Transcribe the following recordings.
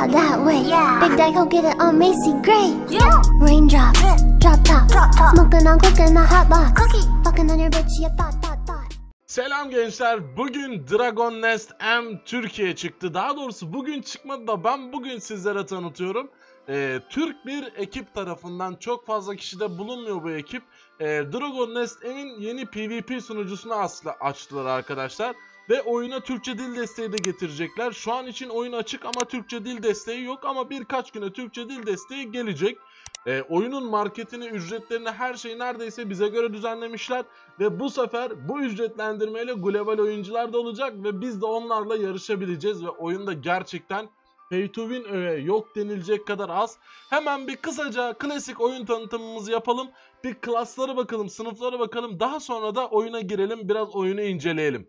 out that way. Yeah. Big Daddy go get it on Macy Gray. Yeah. Raindrops, drop top, Drop top. smoking on coke in the hot box. Cookie. Fucking on your bitch, you thought, thought, thought. Selam gençler. Bugün Dragon Nest M Türkiye çıktı. Daha doğrusu bugün çıkmadı da ben bugün sizlere tanıtıyorum. Ee, Türk bir ekip tarafından çok fazla kişide bulunmuyor bu ekip. Ee, Dragon Nest M'in yeni PvP sunucusunu asla açtılar arkadaşlar. Ve oyuna Türkçe dil desteği de getirecekler. Şu an için oyun açık ama Türkçe dil desteği yok. Ama birkaç güne Türkçe dil desteği gelecek. Ee, oyunun marketini, ücretlerini, her şeyi neredeyse bize göre düzenlemişler. Ve bu sefer bu ücretlendirmeyle global oyuncular da olacak ve biz de onlarla yarışabileceğiz ve oyunda gerçekten pay to win öğe yok denilecek kadar az. Hemen bir kısaca klasik oyun tanıtımımızı yapalım. Bir klaslara bakalım, sınıflara bakalım. Daha sonra da oyuna girelim, biraz oyunu inceleyelim.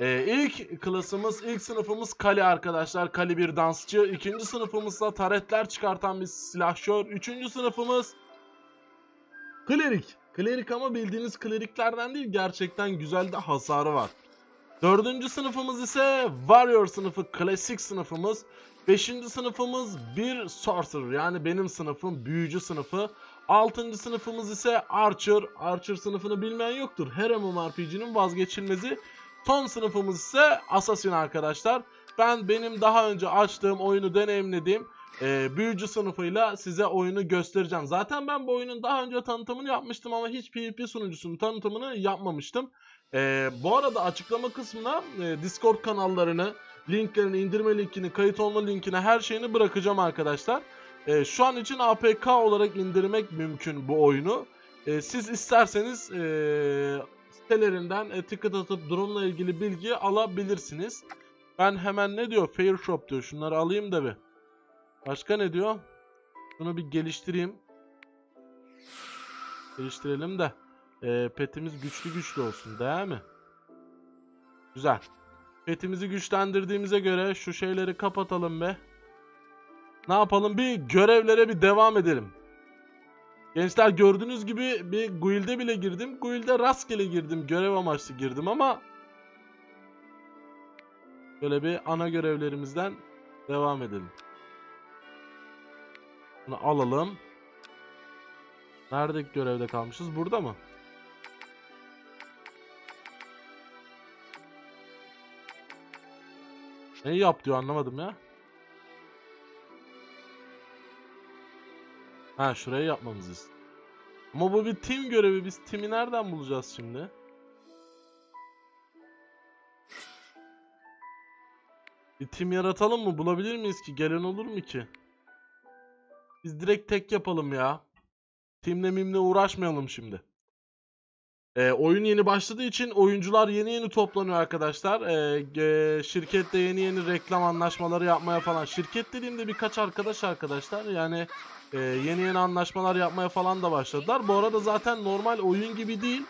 Ee, ilk klasımız, ilk sınıfımız Kali arkadaşlar. Kali bir dansçı. İkinci sınıfımızda taretler çıkartan bir silahşör. Üçüncü sınıfımız Klerik. Klerik ama bildiğiniz kleriklerden değil gerçekten güzel de hasarı var. Dördüncü sınıfımız ise Warrior sınıfı klasik sınıfımız. Beşinci sınıfımız bir Sorcerer yani benim sınıfım büyücü sınıfı. Altıncı sınıfımız ise Archer. Archer sınıfını bilmeyen yoktur. Her MMORPG'nin vazgeçilmezi. Son sınıfımız ise Assassin arkadaşlar. Ben benim daha önce açtığım oyunu deneyimlediğim e, büyücü sınıfıyla size oyunu göstereceğim. Zaten ben bu oyunun daha önce tanıtımını yapmıştım ama hiç PvP sunucusunun tanıtımını yapmamıştım. E, bu arada açıklama kısmına e, Discord kanallarını, linklerini, indirme linkini, kayıt olma linkini her şeyini bırakacağım arkadaşlar. E, şu an için APK olarak indirmek mümkün bu oyunu. E, siz isterseniz e, sitelerinden e, ticket atıp durumla ilgili bilgi alabilirsiniz. Ben hemen ne diyor? Fair Shop diyor. Şunları alayım da bir. Başka ne diyor? Bunu bir geliştireyim. Geliştirelim de. E, petimiz güçlü güçlü olsun değil mi? Güzel. Petimizi güçlendirdiğimize göre şu şeyleri kapatalım be. Ne yapalım? Bir görevlere bir devam edelim. Gençler gördüğünüz gibi bir guild'e bile girdim. Guild'e rastgele girdim. Görev amaçlı girdim ama böyle bir ana görevlerimizden devam edelim. Bunu alalım. Nerede görevde kalmışız? Burada mı? Neyi yap diyor anlamadım ya. Ha şurayı yapmamızı istiyor. Ama bu bir team görevi. Biz team'i nereden bulacağız şimdi? Bir team yaratalım mı? Bulabilir miyiz ki? Gelen olur mu ki? Biz direkt tek yapalım ya. Teamle mimle uğraşmayalım şimdi. Ee, oyun yeni başladığı için oyuncular yeni yeni toplanıyor arkadaşlar. Ee, e, şirkette yeni yeni reklam anlaşmaları yapmaya falan. Şirket dediğimde birkaç arkadaş arkadaşlar. Yani e, yeni yeni anlaşmalar yapmaya falan da başladılar. Bu arada zaten normal oyun gibi değil.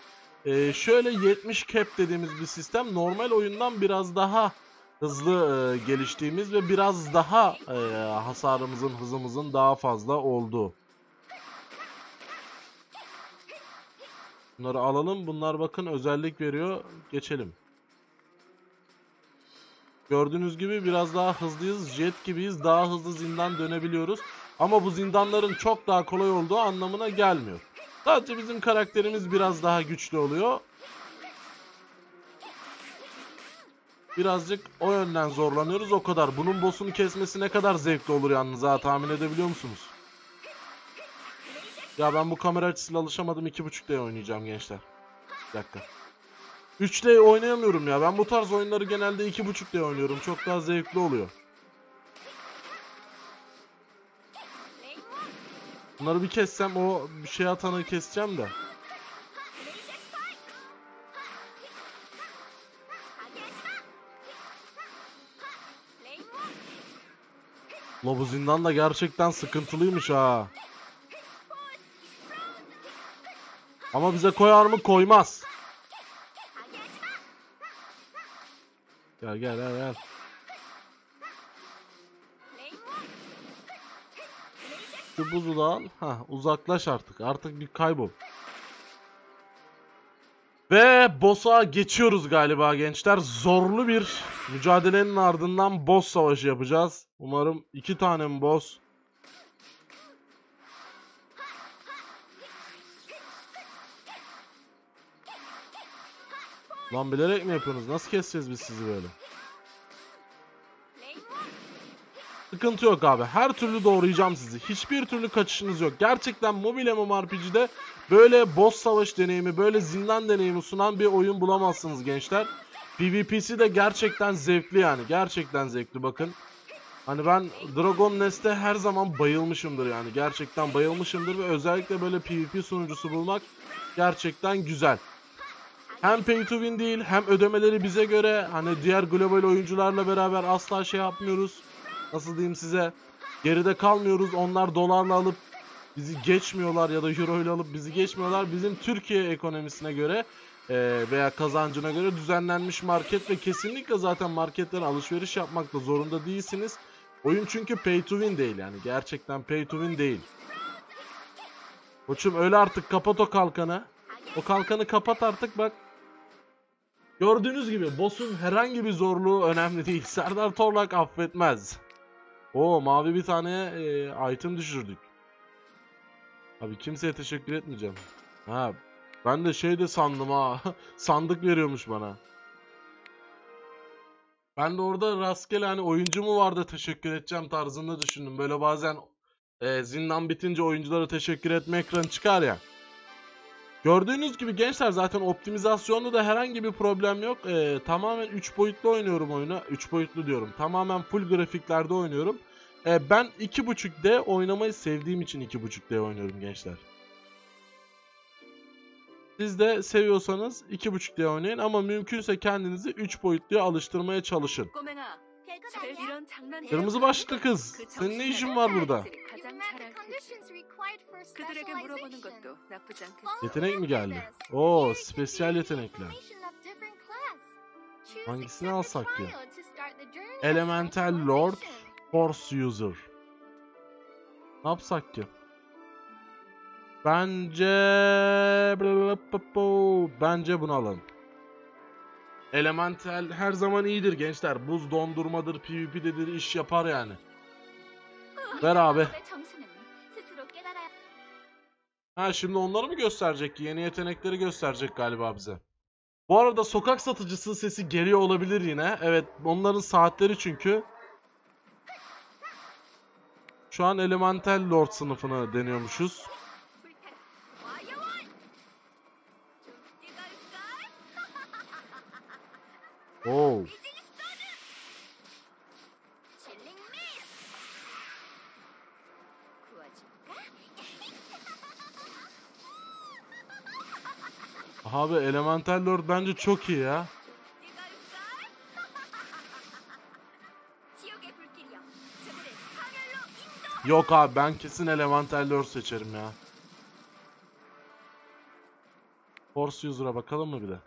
E, şöyle 70 cap dediğimiz bir sistem. Normal oyundan biraz daha hızlı e, geliştiğimiz ve biraz daha e, hasarımızın, hızımızın daha fazla olduğu. Bunları alalım. Bunlar bakın özellik veriyor. Geçelim. Gördüğünüz gibi biraz daha hızlıyız. Jet gibiyiz. Daha hızlı zindan dönebiliyoruz. Ama bu zindanların çok daha kolay olduğu anlamına gelmiyor. Sadece bizim karakterimiz biraz daha güçlü oluyor. Birazcık o yönden zorlanıyoruz o kadar. Bunun boss'unu kesmesi ne kadar zevkli olur yalnız ha tahmin edebiliyor musunuz? Ya ben bu kamera açısıyla alışamadım 2.5D oynayacağım gençler. Bir dakika. 3D oynayamıyorum ya. Ben bu tarz oyunları genelde 2.5D oynuyorum. Çok daha zevkli oluyor. Bunları bir kessem o bir şey atanı keseceğim de. La bu zindan da gerçekten sıkıntılıymış ha. Ama bize koyar mı? Koymaz. Gel gel gel gel. Şu buzu da al. Hah uzaklaş artık. Artık bir kaybol. Ve boss'a geçiyoruz galiba gençler. Zorlu bir mücadelenin ardından boss savaşı yapacağız. Umarım iki tane boss? Lan bilerek mi yapıyorsunuz? Nasıl keseceğiz biz sizi böyle? Sıkıntı yok abi. Her türlü doğrayacağım sizi. Hiçbir türlü kaçışınız yok. Gerçekten mobil MMORPG'de böyle boss savaş deneyimi, böyle zindan deneyimi sunan bir oyun bulamazsınız gençler. PvP'si de gerçekten zevkli yani. Gerçekten zevkli bakın. Hani ben Dragon Nest'e her zaman bayılmışımdır yani. Gerçekten bayılmışımdır ve özellikle böyle PvP sunucusu bulmak gerçekten güzel. Hem pay to win değil hem ödemeleri bize göre hani diğer global oyuncularla beraber asla şey yapmıyoruz. Nasıl diyeyim size geride kalmıyoruz. Onlar dolarla alıp bizi geçmiyorlar ya da euro ile alıp bizi geçmiyorlar. Bizim Türkiye ekonomisine göre e, veya kazancına göre düzenlenmiş market ve kesinlikle zaten marketten alışveriş yapmakta zorunda değilsiniz. Oyun çünkü pay to win değil yani. Gerçekten pay to win değil. Koçum öyle artık kapat o kalkanı. O kalkanı kapat artık bak. Gördüğünüz gibi boss'un herhangi bir zorluğu önemli değil. Serdar Torlak affetmez. Oo mavi bir tane e, item düşürdük. Abi kimseye teşekkür etmeyeceğim. Ha ben de şey de sandım ha. Sandık veriyormuş bana. Ben de orada rastgele hani oyuncu mu vardı teşekkür edeceğim tarzında düşündüm. Böyle bazen e, zindan bitince oyunculara teşekkür etme ekranı çıkar ya. Gördüğünüz gibi gençler zaten optimizasyonda da herhangi bir problem yok. Ee, tamamen 3 boyutlu oynuyorum oyunu. 3 boyutlu diyorum. Tamamen full grafiklerde oynuyorum. Ee, ben 2.5D oynamayı sevdiğim için 2.5D oynuyorum gençler. Siz de seviyorsanız 2.5D oynayın ama mümkünse kendinizi 3 boyutluya alıştırmaya çalışın. Kırmızı başlıklı kız. Senin ne işin var burada? Yetenek mi geldi? Oo, spesiyel yetenekler. Hangisini alsak ya? Elemental Lord, Force User. Ne yapsak ki? Bence... Bence bunu alalım. Elemental her zaman iyidir gençler. Buz dondurmadır, PvP'dedir, iş yapar yani. Ver abi. Ha şimdi onları mı gösterecek ki? Yeni yetenekleri gösterecek galiba bize. Bu arada sokak satıcısı sesi geliyor olabilir yine. Evet onların saatleri çünkü. Şu an Elemental Lord sınıfını deniyormuşuz. Oo. Abi Elemental Lord bence çok iyi ya. Yok abi ben kesin Elemental Lord seçerim ya. Force User'a bakalım mı bir de?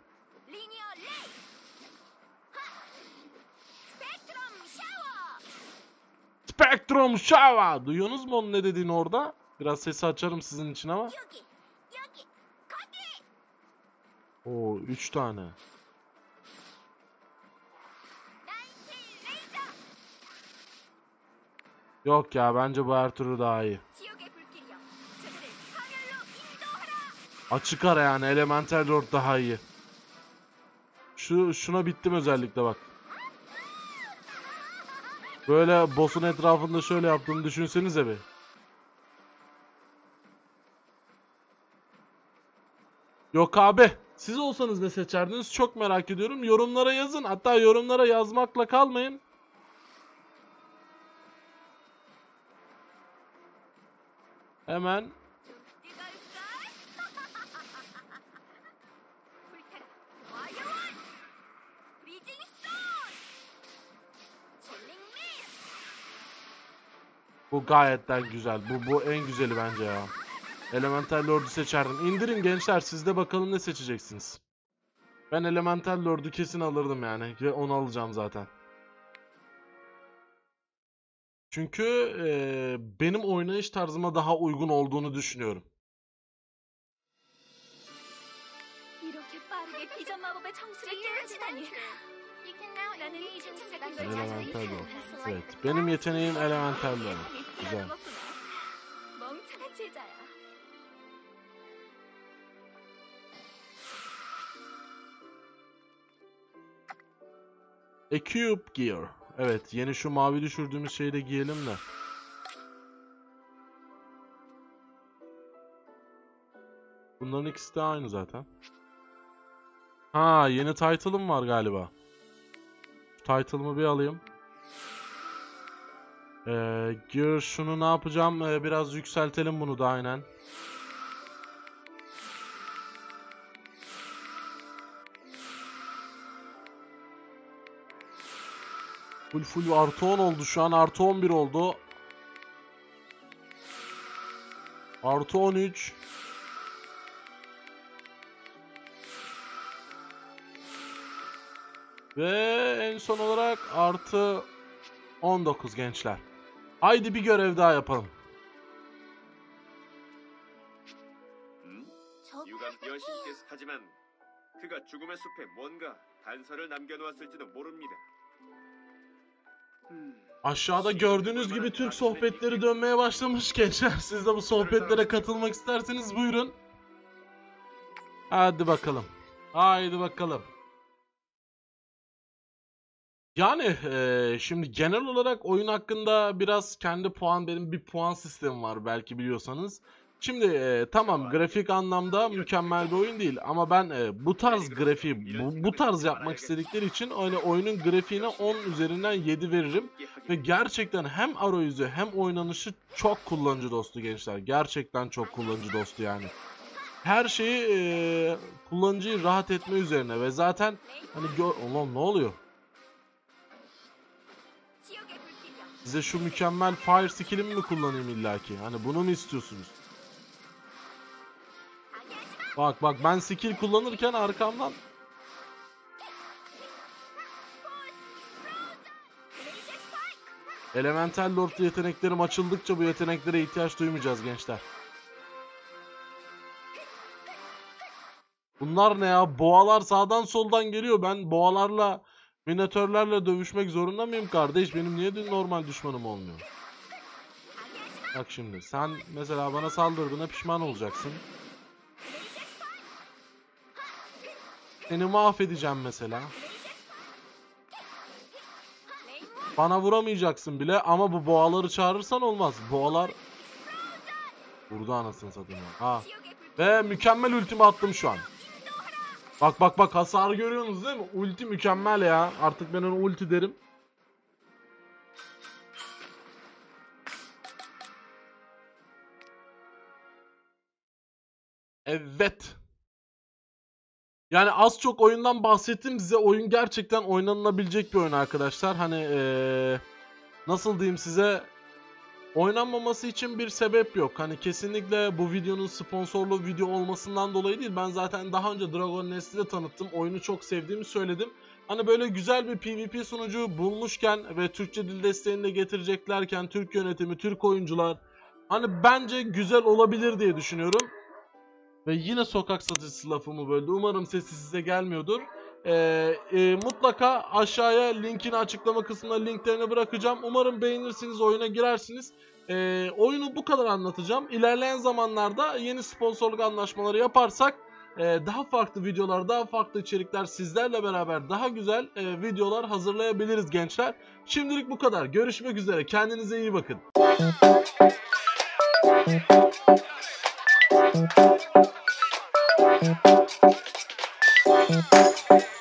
Spectrum Shower! Duyuyorsunuz mu onun ne dediğini orada? Biraz sesi açarım sizin için ama. Oo 3 tane. Yok ya bence bu her türlü daha iyi. Açık ara yani Elemental Lord daha iyi. Şu şuna bittim özellikle bak. Böyle boss'un etrafında şöyle yaptığını düşünsenize bir. Yok abi. Siz olsanız ne seçerdiniz? Çok merak ediyorum. Yorumlara yazın. Hatta yorumlara yazmakla kalmayın. Hemen Bu gayetten güzel. Bu, bu en güzeli bence ya. Elemental Lord'u seçerdim. İndirin gençler siz de bakalım ne seçeceksiniz. Ben Elemental Lord'u kesin alırdım yani. Ve onu alacağım zaten. Çünkü e, benim oynayış tarzıma daha uygun olduğunu düşünüyorum. Elemental Lord. Evet. Benim yeteneğim Elemental Lord güzel. Equip Gear. Evet yeni şu mavi düşürdüğümüz şeyi de giyelim de. Bunların ikisi de aynı zaten. Ha yeni title'ım var galiba. Title'ımı bir alayım. Ee, şunu ne yapacağım? Ee, biraz yükseltelim bunu da aynen. Full full artı 10 oldu şu an artı 11 oldu. Artı 13. Ve en son olarak artı 19 gençler. Haydi bir görev daha yapalım. 음? 저거 유감 여신께서 하지만 그가 죽음의 숲에 뭔가 단서를 남겨놓았을지도 모릅니다. 음, Aşağıda gördüğünüz gibi Türk sohbetleri dönmeye başlamış gençler. Siz de bu sohbetlere katılmak isterseniz buyurun. Hadi bakalım. Haydi bakalım. Yani eee, şimdi genel olarak oyun hakkında biraz kendi puan benim bir puan sistemi var belki biliyorsanız. Şimdi eee, tamam grafik anlamda mükemmel bir oyun değil ama ben eee, bu tarz grafiği bu, bu tarz yapmak istedikleri için öyle oyunun grafiğine 10 üzerinden 7 veririm. Ve gerçekten hem arayüzü hem oynanışı çok kullanıcı dostu gençler. Gerçekten çok kullanıcı dostu yani. Her şeyi eee, kullanıcıyı rahat etme üzerine ve zaten hani gör... Ulan ne oluyor? Size şu mükemmel fire skill'imi mi kullanayım illaki? Hani bunu mu istiyorsunuz? Bak bak ben skill kullanırken arkamdan Elemental Lord yeteneklerim açıldıkça bu yeteneklere ihtiyaç duymayacağız gençler. Bunlar ne ya? Boğalar sağdan soldan geliyor. Ben boğalarla, Minatörlerle dövüşmek zorunda mıyım kardeş? Benim niye normal düşmanım olmuyor? Bak şimdi sen mesela bana saldırdığına pişman olacaksın. Seni mahvedeceğim mesela. Bana vuramayacaksın bile ama bu boğaları çağırırsan olmaz. Boğalar... Burada anasını satayım. Ha. Ve mükemmel ultimi attım şu an. Bak bak bak hasarı görüyorsunuz değil mi? Ulti mükemmel ya. Artık ben ona ulti derim. Evet. Yani az çok oyundan bahsettim size. Oyun gerçekten oynanılabilecek bir oyun arkadaşlar. Hani eee, nasıl diyeyim size oynanmaması için bir sebep yok. Hani kesinlikle bu videonun sponsorlu video olmasından dolayı değil. Ben zaten daha önce Dragon Nest'i de tanıttım. Oyunu çok sevdiğimi söyledim. Hani böyle güzel bir PvP sunucu bulmuşken ve Türkçe dil desteğini de getireceklerken Türk yönetimi, Türk oyuncular hani bence güzel olabilir diye düşünüyorum. Ve yine sokak satıcısı lafımı böldü. Umarım sesi size gelmiyordur. Ee, e, mutlaka aşağıya linkini açıklama kısmına linklerini bırakacağım. Umarım beğenirsiniz, oyuna girersiniz. Ee, oyunu bu kadar anlatacağım. İlerleyen zamanlarda yeni sponsorluk anlaşmaları yaparsak e, daha farklı videolar, daha farklı içerikler sizlerle beraber daha güzel e, videolar hazırlayabiliriz gençler. Şimdilik bu kadar. Görüşmek üzere. Kendinize iyi bakın. Thank Thank you.